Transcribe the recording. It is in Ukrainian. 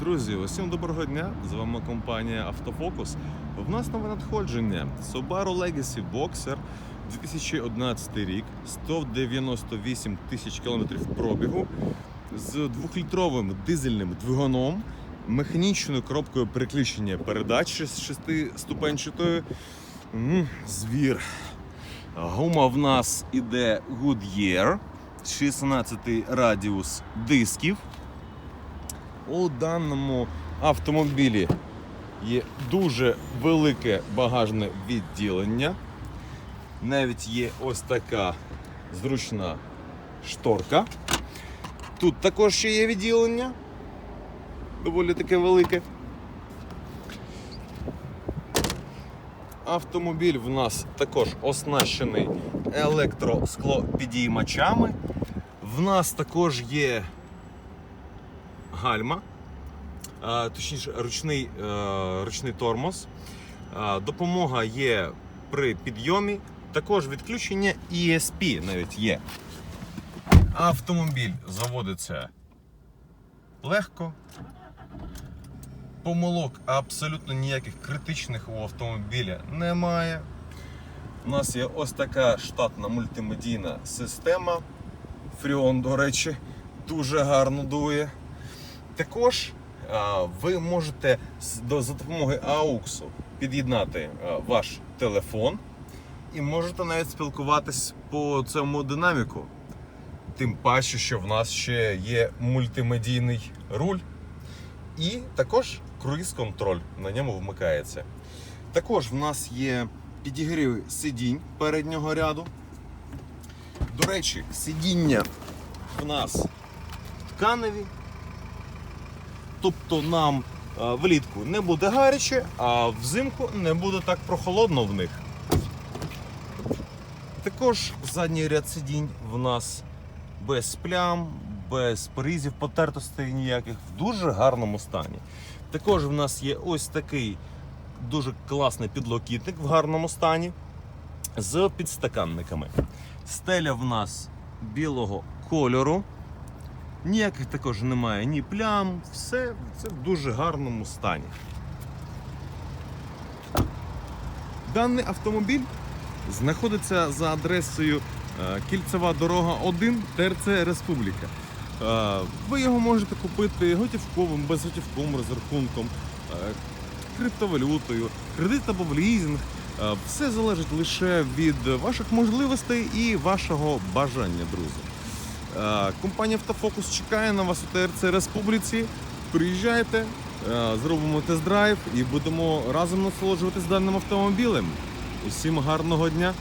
Друзі, усім доброго дня! З вами компанія Автофокус. В нас нове надходження Subaru Legacy Boxer 2011 рік, 198 тисяч кілометрів пробігу з двохлітровим дизельним двигуном, механічною коробкою переключення передач з шестиступенчатою. М, Звір. Гума в нас іде Goodyear, 16 радіус дисків. У даному автомобілі є дуже велике багажне відділення. Навіть є ось така зручна шторка. Тут також ще є відділення. Доволі таке велике. Автомобіль в нас також оснащений електросклопідіймачами. В нас також є гальма, точніше, ручний, е, ручний тормоз. Допомога є при підйомі, також відключення ESP навіть є. Автомобіль заводиться легко. Помилок абсолютно ніяких критичних у автомобіля немає. У нас є ось така штатна мультимедійна система. Фріон, до речі, дуже гарно дує. Також ви можете за допомогою AUX під'єднати ваш телефон і можете навіть спілкуватись по цьому динаміку. Тим паче, що в нас ще є мультимедійний руль і також круїз-контроль на ньому вмикається. Також в нас є підігрів сидінь переднього ряду. До речі, сидіння в нас тканеві. Тобто нам е, влітку не буде гаряче, а взимку не буде так прохолодно в них. Також задній ряд сидінь в нас без плям, без порізів, потертостей ніяких, в дуже гарному стані. Також в нас є ось такий дуже класний підлокітник в гарному стані з підстаканниками. Стеля в нас білого кольору. Ніяких також немає ні плям, все це в дуже гарному стані. Даний автомобіль знаходиться за адресою е, Кільцева дорога 1 ТРЦ Республіка. Е, Ви його можете купити готівковим, безготівковим розрахунком, е, криптовалютою, кредит або в лізинг. Все залежить лише від ваших можливостей і вашого бажання, друзі. Е, Компанія Автофокус чекає на вас у ТРЦ Республіці. Приїжджайте, е, зробимо тест-драйв і будемо разом насолоджуватись даним автомобілем. Усім гарного дня!